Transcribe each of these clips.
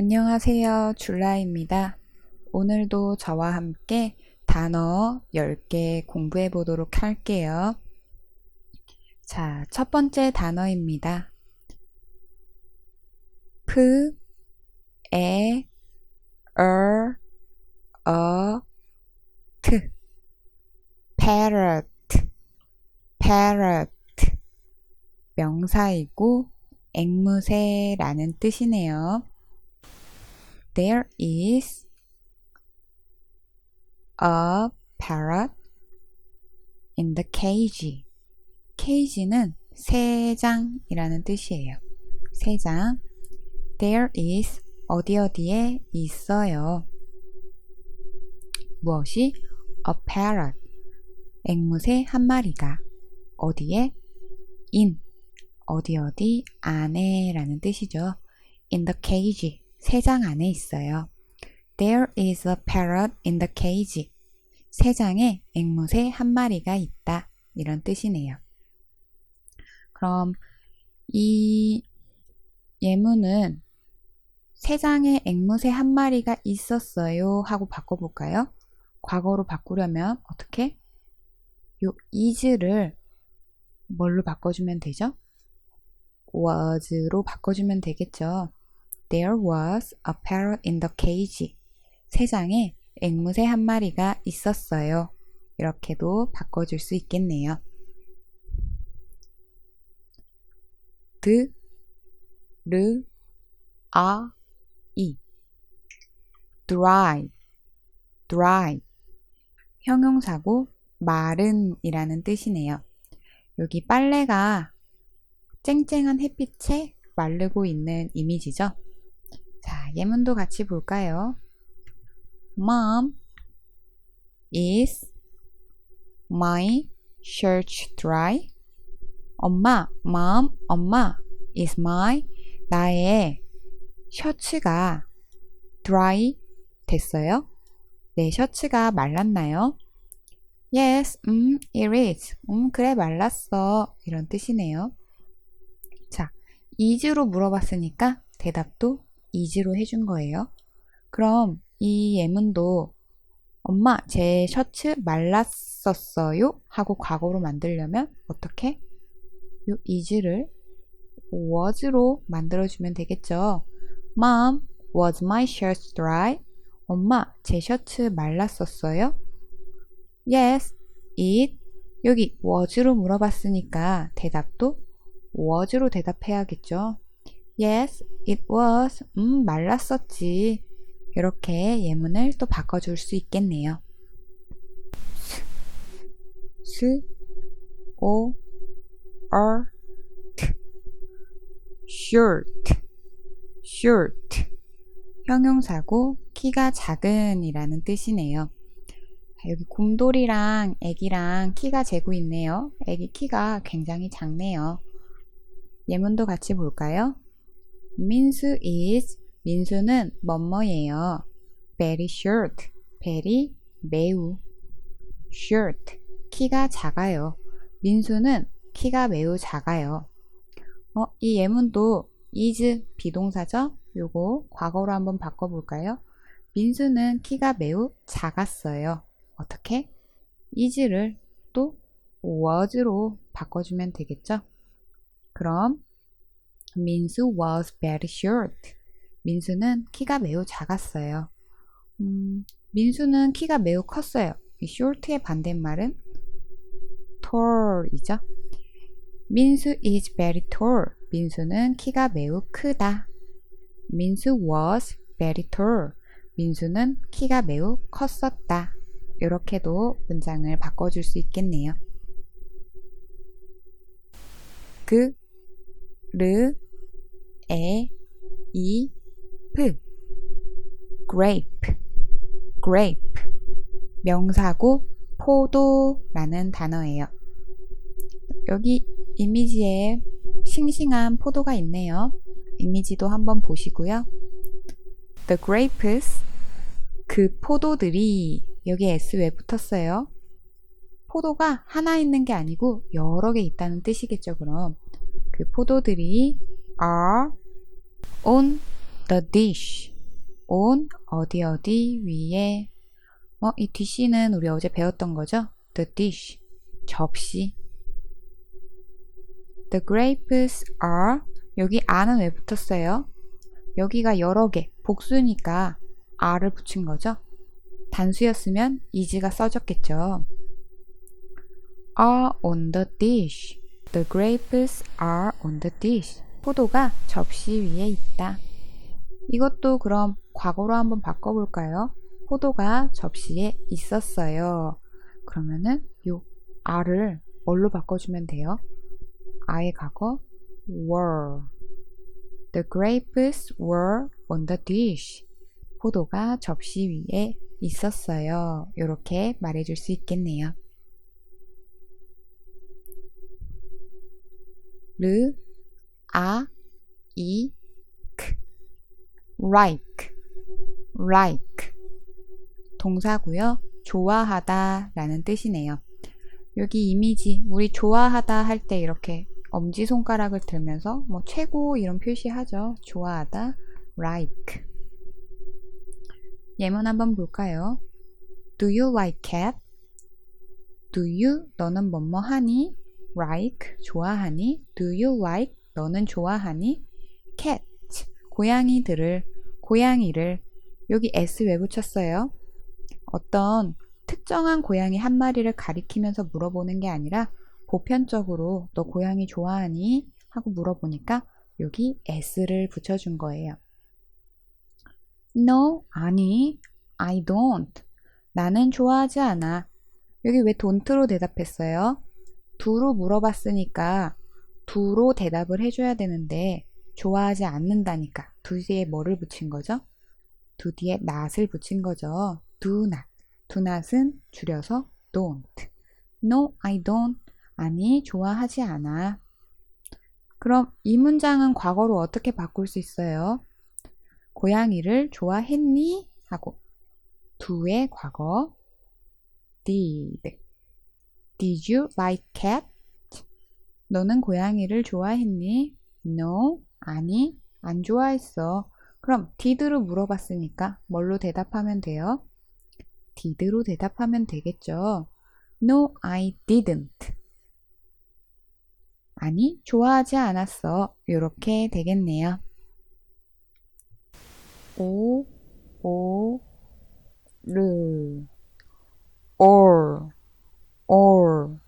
안녕하세요. 줄라입니다. 오늘도 저와 함께 단어 10개 공부해 보도록 할게요. 자, 첫 번째 단어입니다. 프, 에, 얼, 어, 트. parrot, parrot. 명사이고 앵무새라는 뜻이네요. There is a parrot in the cage. cage는 새장이라는 뜻이에요. 새장. There is 어디 어디에 있어요. 무엇이? A parrot. 앵무새 한 마리가 어디에? in 어디 어디 안에라는 뜻이죠. in the cage 새장 안에 있어요. There is a parrot in the cage. 새장에 앵무새 한 마리가 있다. 이런 뜻이네요. 그럼 이 예문은 새장에 앵무새 한 마리가 있었어요 하고 바꿔볼까요? 과거로 바꾸려면 어떻게? 요 is를 뭘로 바꿔주면 되죠? was로 바꿔주면 되겠죠. There was a parrot in the cage. 새장에 앵무새 한 마리가 있었어요. 이렇게도 바꿔줄 수 있겠네요. 드, 르, 아, 이. dry, dry. 형용사고 마른이라는 뜻이네요. 여기 빨래가 쨍쨍한 햇빛에 마르고 있는 이미지죠. 자, 예문도 같이 볼까요? Mom, is my shirt dry? 엄마, mom, 엄마, is my, 나의 셔츠가 dry 됐어요? 내 셔츠가 말랐나요? Yes, 음, it is. 음, 그래, 말랐어. 이런 뜻이네요. 자, is로 물어봤으니까 대답도 is로 해준 거예요. 그럼 이 예문도 엄마, 제 셔츠 말랐었어요? 하고 과거로 만들려면 어떻게? 요 is를 was로 만들어주면 되겠죠. Mom, was my shirt dry? 엄마, 제 셔츠 말랐었어요? Yes, it. 여기 was로 물어봤으니까 대답도 was로 대답해야겠죠. Yes, it was. 음, 말랐었지. 이렇게 예문을 또 바꿔줄 수 있겠네요. 스, 오, 얼, 트. shirt, shirt. 형용사고 키가 작은이라는 뜻이네요. 여기 곰돌이랑 애기랑 키가 재고 있네요. 애기 키가 굉장히 작네요. 예문도 같이 볼까요? 민수 is 민수는 뭐뭐예요. very short very 매우 short 키가 작아요. 민수는 키가 매우 작아요. 어, 이 예문도 is 비동사죠? 요거 과거로 한번 바꿔볼까요? 민수는 키가 매우 작았어요. 어떻게? is를 또 was로 바꿔주면 되겠죠? 그럼 민수 was very short. 민수는 키가 매우 작았어요. 음, 민수는 키가 매우 컸어요. 이 short의 반대말은 tall이죠. 민수 is very tall. 민수는 키가 매우 크다. 민수 was very tall. 민수는 키가 매우 컸었다. 이렇게도 문장을 바꿔줄 수 있겠네요. 그, 르, 에, 이, 프. grape, grape. 명사고 포도라는 단어예요. 여기 이미지에 싱싱한 포도가 있네요. 이미지도 한번 보시고요. The grapes, 그 포도들이 여기에 S 왜 붙었어요? 포도가 하나 있는 게 아니고 여러 개 있다는 뜻이겠죠, 그럼. 그 포도들이 are on the dish. on 어디 어디 위에 어, 이 dish는 우리 어제 배웠던 거죠? the dish 접시 The grapes are 여기 are는 왜 붙었어요? 여기가 여러 개 복수니까 are를 붙인 거죠. 단수였으면 is가 써졌겠죠. are on the dish. The grapes are on the dish. 포도가 접시 위에 있다. 이것도 그럼 과거로 한번 바꿔볼까요? 포도가 접시에 있었어요. 그러면은 요 are를 뭘로 바꿔주면 돼요? 아의 과거 were. The grapes were on the dish. 포도가 접시 위에 있었어요. 이렇게 말해줄 수 있겠네요. 르, 아, 이, 크. like, like. 동사고요. 좋아하다 라는 뜻이네요. 여기 이미지, 우리 좋아하다 할 때 이렇게 엄지손가락을 들면서 뭐 최고 이런 표시하죠. 좋아하다, like. 예문 한번 볼까요? Do you like cat? Do you 너는 뭐뭐 하니? like 좋아하니? Do you like 너는 좋아하니? cat 고양이들을 고양이를 여기 s 왜 붙였어요? 어떤 특정한 고양이 한 마리를 가리키면서 물어보는 게 아니라 보편적으로 너 고양이 좋아하니? 하고 물어보니까 여기 s를 붙여준 거예요. No, 아니, I don't. 나는 좋아하지 않아. 여기 왜 don't로 대답했어요? do로 물어봤으니까 do로 대답을 해줘야 되는데 좋아하지 않는다니까 do 뒤에 뭐를 붙인 거죠? do 뒤에 not을 붙인 거죠. do not. do not은 줄여서 don't. No, I don't. 아니, 좋아하지 않아. 그럼 이 문장은 과거로 어떻게 바꿀 수 있어요? 고양이를 좋아했니? 하고 do의 과거 did. Did you like cat? 너는 고양이를 좋아했니? No, 아니, 안 좋아했어. 그럼 did로 물어봤으니까 뭘로 대답하면 돼요? did로 대답하면 되겠죠. No, I didn't. 아니, 좋아하지 않았어. 이렇게 되겠네요. 오, 오, 르, or, or.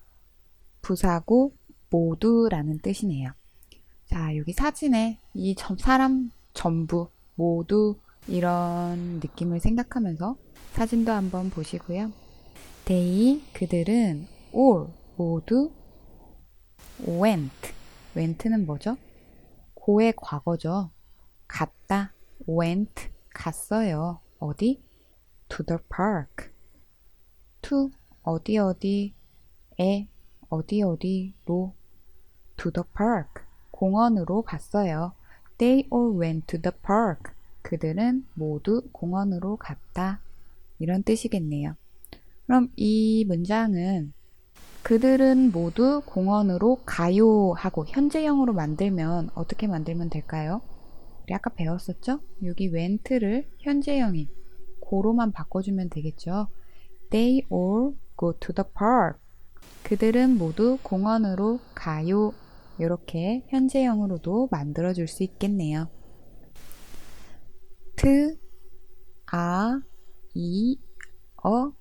부사구 모두라는 뜻이네요. 자, 여기 사진에 이 사람 전부, 모두 이런 느낌을 생각하면서 사진도 한번 보시고요. they, 그들은 all, 모두 went, went는 뭐죠? 고의 과거죠. 갔다, went, 갔어요. 어디? to the park. to, 어디 어디에, 어디 어디로 to the park. 공원으로 갔어요. They all went to the park. 그들은 모두 공원으로 갔다. 이런 뜻이겠네요. 그럼 이 문장은 그들은 모두 공원으로 가요 하고 현재형으로 만들면 어떻게 만들면 될까요? 우리 아까 배웠었죠? 여기 went를 현재형인 고로만 바꿔주면 되겠죠. They all go to the park. 그들은 모두 공원으로 가요. 이렇게 현재형으로도 만들어 줄 수 있겠네요. 트, 아, 이, 어,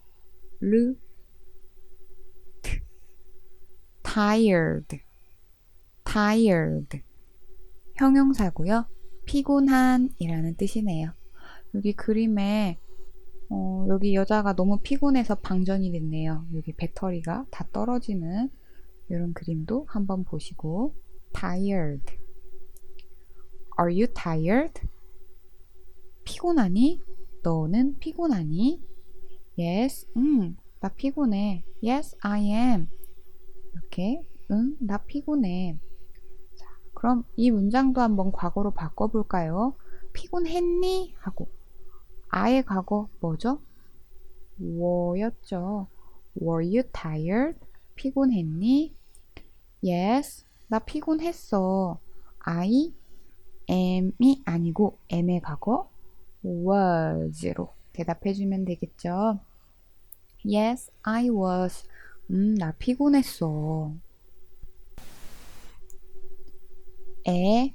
르, 트. tired, tired. 형용사고요. 피곤한 이라는 뜻이네요. 여기 그림에 어, 여기 여자가 너무 피곤해서 방전이 됐네요. 여기 배터리가 다 떨어지는 이런 그림도 한번 보시고 tired Are you tired? 피곤하니? 너는 피곤하니? Yes, 응, 나 피곤해. Yes, I am. 이렇게, 응, 나 피곤해. 자, 그럼 이 문장도 한번 과거로 바꿔볼까요? 피곤했니? 하고 아의 과거 뭐죠? were였죠. Were you tired? 피곤했니? Yes, 나 피곤했어. I am이 아니고 am의 과거 was로 대답해주면 되겠죠. Yes, I was. 음, 나 피곤했어. 에,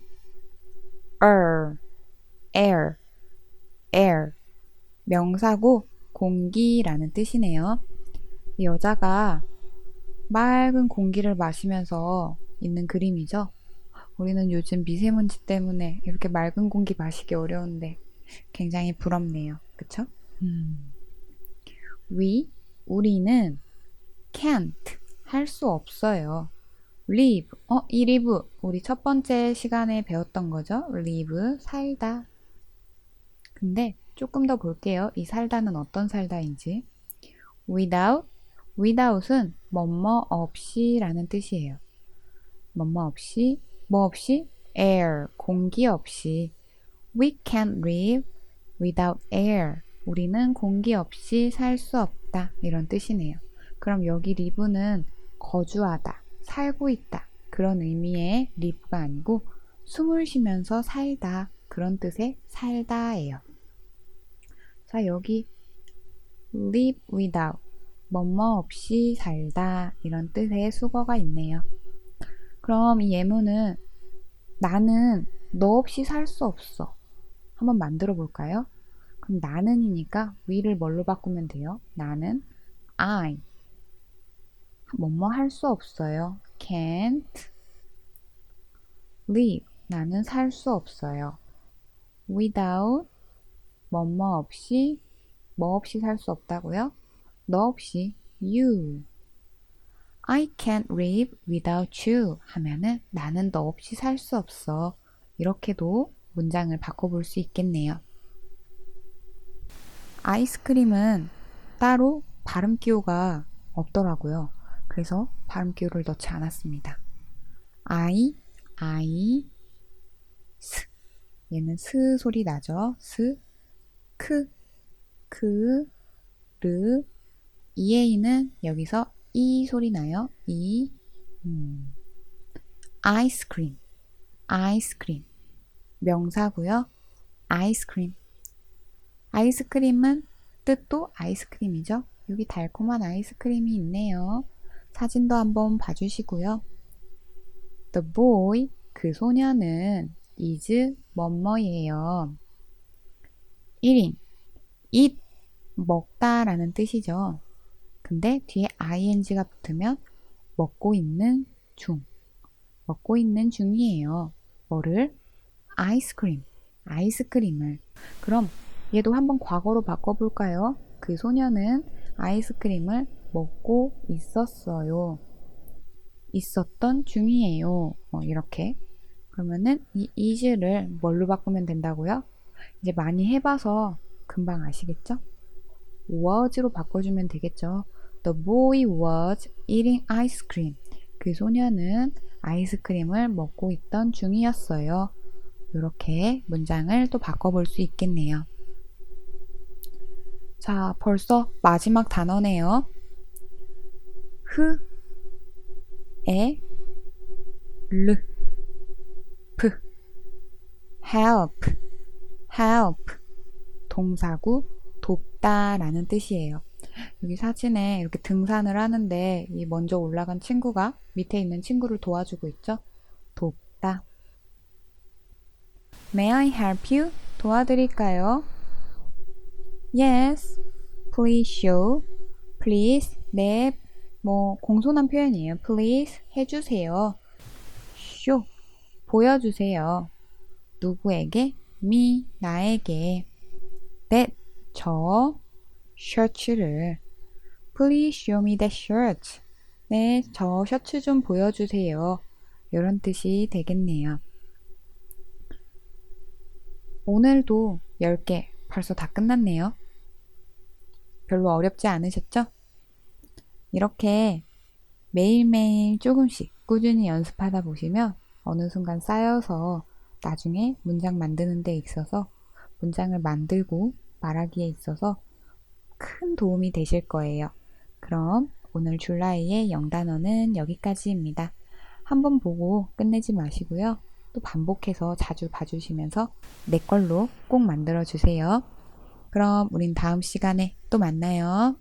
er, air, air. 명사고 공기라는 뜻이네요. 이 여자가 맑은 공기를 마시면서 있는 그림이죠. 우리는 요즘 미세먼지 때문에 이렇게 맑은 공기 마시기 어려운데 굉장히 부럽네요. 그쵸? 음. We, 우리는 can't, 할 수 없어요. live, 어, 이 live, 우리 첫 번째 시간에 배웠던 거죠. live, 살다. 근데 조금 더 볼게요. 이 살다는 어떤 살다인지. without, without은 뭐뭐 없이 라는 뜻이에요. 뭐뭐 없이, 뭐 없이? air, 공기 없이. We can't live without air. 우리는 공기 없이 살 수 없다. 이런 뜻이네요. 그럼 여기 live는 거주하다, 살고 있다. 그런 의미의 live가 아니고 숨을 쉬면서 살다. 그런 뜻의 살다예요. 자, 여기 live without, 뭐뭐 없이 살다. 이런 뜻의 수거가 있네요. 그럼 이 예문은 나는 너 없이 살 수 없어. 한번 만들어 볼까요? 그럼 나는이니까 we를 뭘로 바꾸면 돼요? 나는 I. 뭐뭐 할 수 없어요. can't live. 나는 살 수 없어요. without 뭐뭐 없이 뭐 없이 살 수 없다고요? 너 없이 you. I can't live without you 하면은 나는 너 없이 살 수 없어. 이렇게도 문장을 바꿔볼 수 있겠네요. 아이스크림은 따로 발음 기호가 없더라고요. 그래서 발음 기호를 넣지 않았습니다. I, I, 스. 얘는 스 소리 나죠? 스, 크, 크, 르. 이에이는 여기서 이 소리 나요. 이, 음. 아이스크림, 아이스크림. 명사고요. 아이스크림. 아이스크림은 뜻도 아이스크림이죠. 여기 달콤한 아이스크림이 있네요. 사진도 한번 봐주시고요. The boy, 그 소녀는 is 뭐뭐예요. 1인, eat, 먹다 라는 뜻이죠. 근데 뒤에 ing가 붙으면 먹고 있는 중, 먹고 있는 중이에요. 뭐를? 아이스크림, 아이스크림을. 그럼 얘도 한번 과거로 바꿔볼까요? 그 소녀는 아이스크림을 먹고 있었어요. 있었던 중이에요. 어, 이렇게. 그러면은 이 is를 뭘로 바꾸면 된다고요? 이제 많이 해봐서 금방 아시겠죠? was로 바꿔주면 되겠죠. The boy was eating ice cream. 그 소녀는 아이스크림을 먹고 있던 중이었어요. 이렇게 문장을 또 바꿔볼 수 있겠네요. 자, 벌써 마지막 단어네요. 흐, 에, 르, 프, help, help. 동사구 돕다 라는 뜻이에요. 여기 사진에 이렇게 등산을 하는데 이 먼저 올라간 친구가 밑에 있는 친구를 도와주고 있죠. 돕다. May I help you? 도와드릴까요? Yes. Please show. Please. 네. 뭐 공손한 표현이에요. Please 해주세요. Show. 보여주세요. 누구에게? Me. 나에게. That. 저 셔츠를 Please show me that shirt. 네, 저 셔츠 좀 보여주세요. 이런 뜻이 되겠네요. 오늘도 10개 벌써 다 끝났네요. 별로 어렵지 않으셨죠? 이렇게 매일매일 조금씩 꾸준히 연습하다 보시면 어느 순간 쌓여서 나중에 문장 만드는 데 있어서 문장을 만들고 말하기에 있어서 큰 도움이 되실 거예요. 그럼 오늘 줄라이의 영단어는 여기까지입니다. 한번 보고 끝내지 마시고요. 또 반복해서 자주 봐주시면서 내 걸로 꼭 만들어 주세요. 그럼 우린 다음 시간에 또 만나요.